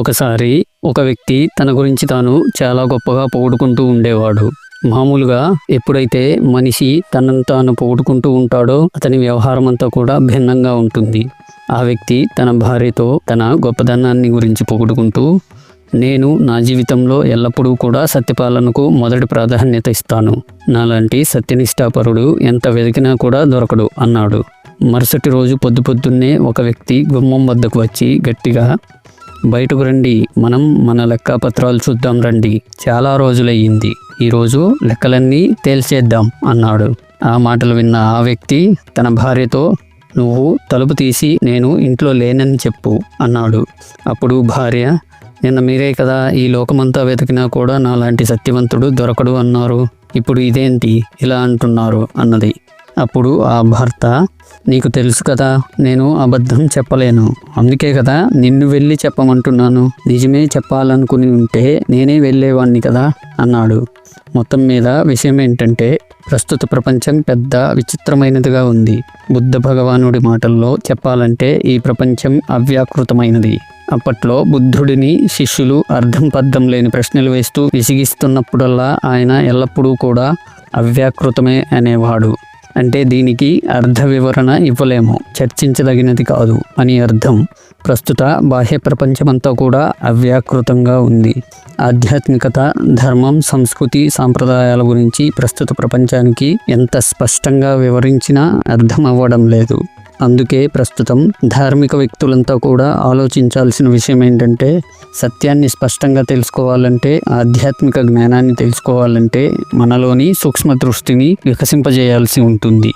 ఒకసారి ఒక వ్యక్తి తన గురించి తాను చాలా గొప్పగా పోగొట్టుకుంటూ ఉండేవాడు. మామూలుగా ఎప్పుడైతే మనిషి తనను తాను పోగొట్టుకుంటూ ఉంటాడో అతని వ్యవహారం అంతా కూడా భిన్నంగా ఉంటుంది. ఆ వ్యక్తి తన భార్యతో తన గొప్పదనాన్ని గురించి పోగొట్టుకుంటూ నేను నా జీవితంలో ఎల్లప్పుడూ కూడా సత్యపాలనకు మొదటి ప్రాధాన్యత ఇస్తాను. నాలాంటి సత్యనిష్టాపరుడు ఎంత వెతికినా కూడా దొరకడు అన్నాడు. మరుసటి రోజు పొద్దు పొద్దున్నే ఒక వ్యక్తి గుమ్మం వద్దకు వచ్చి గట్టిగా బయటకు రండి. మనం మన లెక్కపత్రాలు చూద్దాం రండి. చాలా రోజులయ్యింది. ఈరోజు లెక్కలన్నీ తేల్చేద్దాం అన్నాడు. ఆ మాటలు విన్న ఆ వ్యక్తి తన భార్యతో నువ్వు తలుపు తీసి నేను ఇంట్లో లేనని చెప్పు అన్నాడు. అప్పుడు భార్య నిన్న మీరే కదా ఈ లోకమంతా వెతికినా కూడా నాలాంటి సత్యవంతుడు దొరకడు అన్నారు. ఇప్పుడు ఇదేంటి? ఇలా అంటున్నారు అన్నది. అప్పుడు ఆ భర్త నీకు తెలుసు కదా నేను అబద్ధం చెప్పలేను. అందుకే కదా నిన్ను వెళ్ళి చెప్పమంటున్నాను. నిజమే చెప్పాలనుకుని ఉంటే నేనే వెళ్ళేవాణ్ణి కదా అన్నాడు. మొత్తం మీద విషయం ఏంటంటే ప్రస్తుత ప్రపంచం పెద్ద విచిత్రమైనదిగా ఉంది. బుద్ధ భగవానుడి మాటల్లో చెప్పాలంటే ఈ ప్రపంచం అవ్యాకృతమైనది. అప్పట్లో బుద్ధుడిని శిష్యులు అర్థం పద్ధం లేని ప్రశ్నలు వేస్తూ విసిగిస్తున్నప్పుడల్లా ఆయన ఎల్లప్పుడూ కూడా అవ్యాకృతమే అనేవాడు. అంటే దీనికి అర్థ వివరణ ఇవ్వలేము. చర్చించదగినది కాదు అని అర్థం. ప్రస్తుత బాహ్య ప్రపంచమంతా కూడా అవ్యాకృతంగా ఉంది. ఆధ్యాత్మికత ధర్మం సంస్కృతి సాంప్రదాయాల గురించి ప్రస్తుత ప్రపంచానికి ఎంత స్పష్టంగా వివరించినా అర్థం అవ్వడం లేదు. అందుకే ప్రస్తుతం ధార్మిక వ్యక్తులంతా కూడా ఆలోచించాల్సిన విషయం ఏంటంటే సత్యాన్ని స్పష్టంగా తెలుసుకోవాలంటే ఆధ్యాత్మిక జ్ఞానాన్ని తెలుసుకోవాలంటే మనలోని సూక్ష్మ దృష్టిని వికసింపజేయాల్సి ఉంటుంది.